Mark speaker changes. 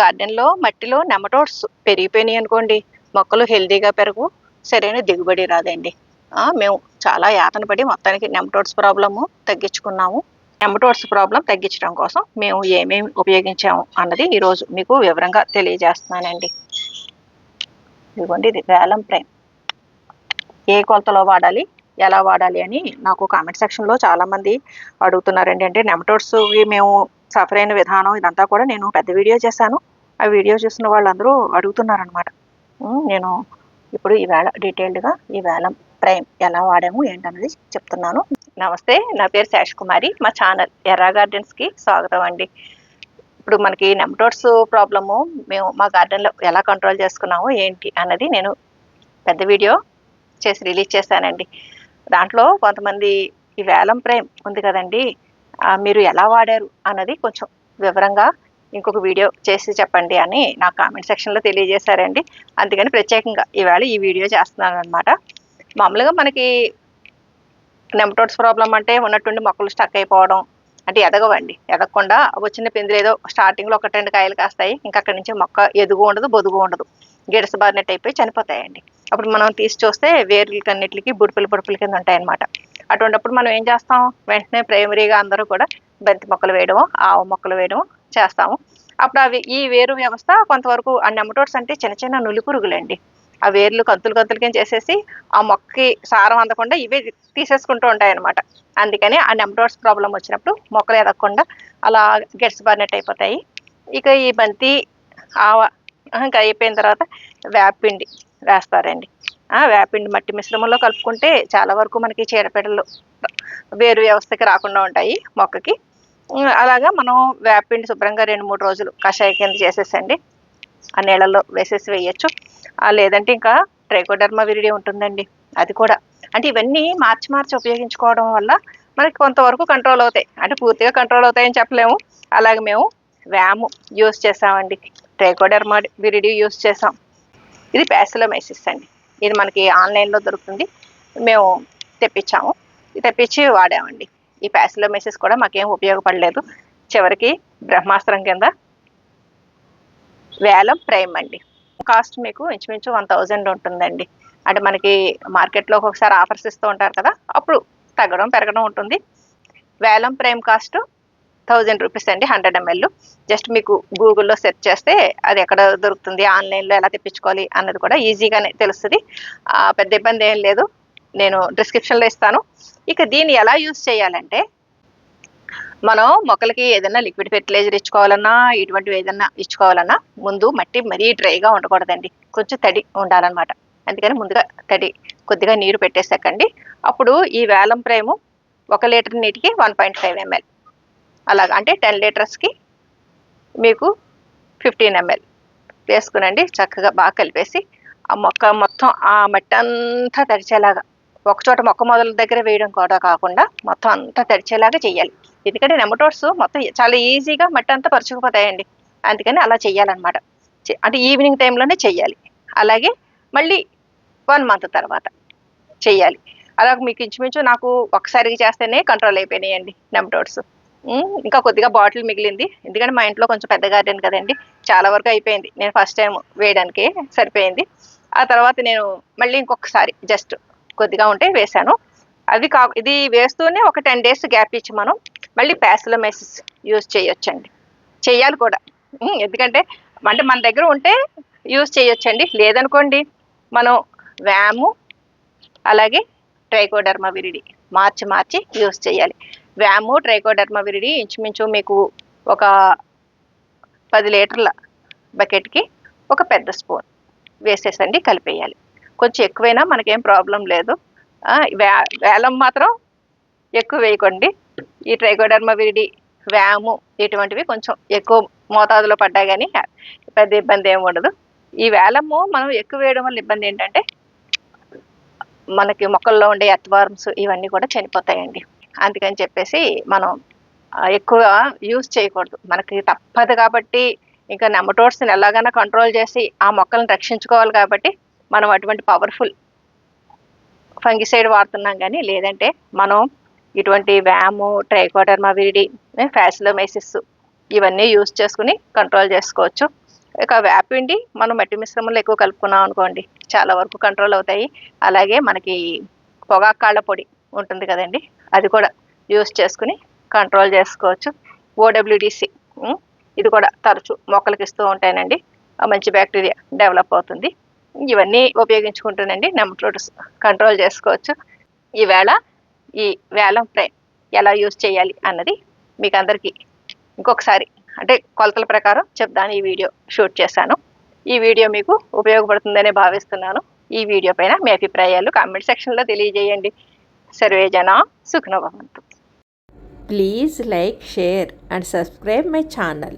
Speaker 1: గార్డెన్లో మట్టిలో నెమటోడ్స్ పెరిగిపోయినాయి అనుకోండి. మొక్కలు హెల్తీగా పెరుగు సరైన దిగుబడి రాదండి. మేము చాలా యాతన పడి మొత్తానికి నెమటోడ్స్ ప్రాబ్లము తగ్గించుకున్నాము. నెమటోడ్స్ ప్రాబ్లం తగ్గించడం కోసం మేము ఏమేమి ఉపయోగించాము అన్నది ఈరోజు మీకు వివరంగా తెలియజేస్తున్నానండి. ఇదిగోండి ఇది వేలం ప్రేమ్. ఏ కొలతలో వాడాలి ఎలా వాడాలి అని నాకు కామెంట్ సెక్షన్లో చాలామంది అడుగుతున్నారండి. అంటే నెమటోడ్స్ మేము సఫర్ అయిన విధానం ఇదంతా కూడా నేను పెద్ద వీడియో చేశాను. ఆ వీడియో చూసిన వాళ్ళందరూ అడుగుతున్నారనమాట నేను ఇప్పుడు ఈవేళ డీటెయిల్డ్గా ఈ వేలం ప్రైమ్ ఎలా వాడాము ఏంటన్నది చెప్తున్నాను. నమస్తే నా పేరు శేష్ కుమారి. మా ఛానల్ ఎర్రా గార్డెన్స్కి స్వాగతం అండి. ఇప్పుడు మనకి నెమటోడ్స్ ప్రాబ్లము మేము మా గార్డెన్లో ఎలా కంట్రోల్ చేసుకున్నాము ఏంటి అన్నది నేను పెద్ద వీడియో చేసి రిలీజ్ చేశానండి. దాంట్లో కొంతమంది ఈ వేలం ప్రేమ్ ఉంది కదండి మీరు ఎలా వాడారు అన్నది కొంచెం వివరంగా ఇంకొక వీడియో చేసి చెప్పండి అని నా కామెంట్ సెక్షన్లో తెలియజేశారండి. అందుకని ప్రత్యేకంగా ఈవేళ ఈ వీడియో చేస్తున్నాను అనమాట మామూలుగా మనకి నెమటోడ్స్ ప్రాబ్లం అంటే ఉన్నట్టుండి మొక్కలు స్టక్ అయిపోవడం అంటే ఎదగవండి. ఎదగకుండా వచ్చిన పిందులు ఏదో స్టార్టింగ్లో ఒక రెండు కాయలు కాస్తాయి. ఇంకా అక్కడి నుంచి మొక్క ఎదుగు ఉండదు బొదుగు ఉండదు. గిడసబారినట్టు అయిపోయి చనిపోతాయండి. అప్పుడు మనం తీసి చూస్తే వేర్లకన్నిటికి బుడిపిల్లి బుడిపిల్లి కింద ఉంటాయన్నమాట. అటువంటిప్పుడు మనం ఏం చేస్తాం? వెంటనే ప్రైమరీగా అందరూ కూడా బంతి మొక్కలు వేయడము ఆవు మొక్కలు వేయడము చేస్తాము. అప్పుడు అవి ఈ వేరు వ్యవస్థ కొంతవరకు ఆ నెమటోడ్స్ అంటే చిన్న చిన్న నులిపురుగులండి. ఆ వేర్లు కంతులు కంతులు చేసేసి ఆ మొక్కకి సారం అందకుండా ఇవే తీసేసుకుంటూ ఉంటాయన్నమాట. అందుకని ఆ నెమటోడ్స్ ప్రాబ్లం వచ్చినప్పుడు మొక్కలు ఎదగకుండా అలా గెట్స్ బారినట్టు అయిపోతాయి. ఇక ఈ బంతి ఆవ ఇంకా అయిపోయిన తర్వాత వేపిండి వేస్తారండి. వేపిండి మట్టి మిశ్రమంలో కలుపుకుంటే చాలా వరకు మనకి చీడపీడలు వేరు వ్యవస్థకి రాకుండా ఉంటాయి మొక్కకి. అలాగా మనం వేపిండి శుభ్రంగా రెండు మూడు రోజులు కషాయ కింద చేసేసండి. ఆ నీళ్ళల్లో వేసేసి వేయచ్చు. లేదంటే ఇంకా ట్రైకోడర్మా విరిడి ఉంటుందండి అది కూడా. అంటే ఇవన్నీ మార్చి మార్చి ఉపయోగించుకోవడం వల్ల మనకి కొంతవరకు కంట్రోల్ అవుతాయి. అంటే పూర్తిగా కంట్రోల్ అవుతాయని చెప్పలేము. అలాగే మేము వ్యాము యూస్ చేసామండి ట్రైకోడర్మా విరిడి యూస్ చేసాం ఇది ప్యాసిలోమైసిస్ అండి. ఇది మనకి ఆన్లైన్లో దొరుకుతుంది. మేము తెప్పించాము. ఇది తెప్పించి వాడామండి. ఈ ప్యాసిలోమైసిస్ కూడా మాకేం ఉపయోగపడలేదు. చివరికి బ్రహ్మాస్త్రం కింద వేలం ప్రైమ్ అండి. కాస్ట్ మీకు ఇంచుమించు వన్ థౌజండ్ ఉంటుందండి. అంటే మనకి మార్కెట్లో ఒకసారి ఆఫర్స్ ఇస్తూ ఉంటారు కదా అప్పుడు తగ్గడం పెరగడం ఉంటుంది. వేలం ప్రైమ్ కాస్ట్ థౌజండ్ రూపీస్ అండి హండ్రెడ్ ఎంఎల్. జస్ట్ మీకు గూగుల్లో సెర్చ్ చేస్తే అది ఎక్కడ దొరుకుతుంది ఆన్లైన్లో ఎలా తెప్పించుకోవాలి అన్నది కూడా ఈజీగానే తెలుస్తుంది. పెద్ద ఇబ్బంది ఏం లేదు. నేను డిస్క్రిప్షన్లో ఇస్తాను. ఇక దీన్ని ఎలా యూస్ చేయాలంటే మనం మొక్కలకి ఏదైనా లిక్విడ్ ఫెర్టిలైజర్ ఇచ్చుకోవాలన్నా ఇటువంటివి ఏదైనా ఇచ్చుకోవాలన్నా ముందు మట్టి మరీ డ్రైగా ఉండకూడదండి. కొంచెం తడి ఉండాలన్నమాట. అందుకని ముందుగా తడి కొద్దిగా నీరు పెట్టేసాకండి. అప్పుడు ఈ వేలం ప్రేము ఒక లీటర్ నీటికి వన్ పాయింట్ ఫైవ్ ఎంఎల్. అలాగా అంటే టెన్ లీటర్స్కి మీకు ఫిఫ్టీన్ ఎంఎల్ వేసుకునండి చక్కగా బాగా కలిపేసి ఆ మొక్క మొత్తం ఆ మట్టి అంతా తడిచేలాగా ఒకచోట మొక్క మొదల దగ్గర వేయడం కూడా కాకుండా మొత్తం అంతా తడిచేలాగా చేయాలి ఎందుకంటే నెమటోడ్స్ మొత్తం చాలా ఈజీగా మట్టి అంతా పరుచుకుపోతాయండి. అందుకని అలా చేయాలన్నమాట అంటే ఈవినింగ్ టైంలోనే చెయ్యాలి. అలాగే మళ్ళీ వన్ మంత్ తర్వాత చెయ్యాలి. అలా మీకు ఇంచుమించు నాకు ఒకసారికి చేస్తేనే కంట్రోల్ అయిపోయినాయండి నెమటోడ్స్. ఇంకా కొద్దిగా బాటిల్ మిగిలింది. ఎందుకంటే మా ఇంట్లో కొంచెం పెద్ద గార్డెన్ కదండి. చాలా వరకు అయిపోయింది. నేను ఫస్ట్ టైం వేయడానికి సరిపోయింది. ఆ తర్వాత నేను మళ్ళీ ఇంకొకసారి జస్ట్ కొద్దిగా ఉంటే వేశాను. అది కా ఇది వేస్తూనే ఒక టెన్ డేస్ గ్యాప్ ఇచ్చి మనం మళ్ళీ ప్యాసిలోమైసిస్ యూజ్ చేయొచ్చండి. చెయ్యాలి కూడా. ఎందుకంటే అంటే మన దగ్గర ఉంటే యూజ్ చేయొచ్చండి. లేదనుకోండి మనం వ్యాము అలాగే ట్రైకోడర్మా విరిడి మార్చి మార్చి యూజ్ చేయాలి వ్యాము ట్రైకోడర్మా విరిడి ఇంచుమించు మీకు ఒక పది లీటర్ల బకెట్కి ఒక పెద్ద స్పూన్ వేసేసండి కలిపేయాలి. కొంచెం ఎక్కువైనా మనకేం ప్రాబ్లం లేదు. వే- వేలం మాత్రం ఎక్కువ వేయకండి. ఈ ట్రైకోడర్మా విరిడి వ్యాము ఇటువంటివి కొంచెం ఎక్కువ మోతాదులో పడ్డా కానీ పెద్ద ఇబ్బంది ఏమి ఉండదు. ఈ వేలము మనం ఎక్కువ వేయడం వల్ల ఇబ్బంది ఏంటంటే మనకి మొక్కల్లో ఉండే ఎత్వార్మ్స్ ఇవన్నీ కూడా చనిపోతాయండి. అందుకని చెప్పేసి మనం ఎక్కువ యూజ్ చేయకూడదు. మనకి తప్పదు కాబట్టి ఇంకా నెమటోడ్స్ని ఎలాగైనా కంట్రోల్ చేసి ఆ మొక్కలను రక్షించుకోవాలి కాబట్టి మనం అటువంటి పవర్ఫుల్ ఫంగిసైడ్ వాడుతున్నాం కానీ లేదంటే మనం ఇటువంటి వ్యాము ట్రైకోటర్మా విరిడి ఫ్యాసిలోమైసిస్ ఇవన్నీ యూజ్ చేసుకుని కంట్రోల్ చేసుకోవచ్చు. ఇక వేపిండి మనం మట్టి మిశ్రమంలో ఎక్కువ కలుపుకున్నాం అనుకోండి చాలా వరకు కంట్రోల్ అవుతాయి. అలాగే మనకి పొగాకు కాళ్ళ పొడి ఉంటుంది కదండి. అది కూడా యూస్ చేసుకుని కంట్రోల్ చేసుకోవచ్చు. ఓడబ్ల్యూడిసి ఇది కూడా తరచు మొక్కలకి ఇస్తూ ఉంటానండి మంచి బ్యాక్టీరియా డెవలప్ అవుతుంది. ఇవన్నీ ఉపయోగించుకుంటూనండి నెమటోడ్స్ కంట్రోల్ చేసుకోవచ్చు. ఈవేళ ఈ వేలం ఫ్రై ఎలా యూజ్ చేయాలి అన్నది మీకు అందరికీ ఇంకొకసారి అంటే కొలతల ప్రకారం చెప్తాను ఈ వీడియో షూట్ చేశాను. ఈ వీడియో మీకు ఉపయోగపడుతుందనే భావిస్తున్నాను. ఈ వీడియో పైన మీ అభిప్రాయాలు కామెంట్ సెక్షన్లో తెలియజేయండి. सर्वे जना सुखिनो
Speaker 2: भवन्तु। Please like share and subscribe my channel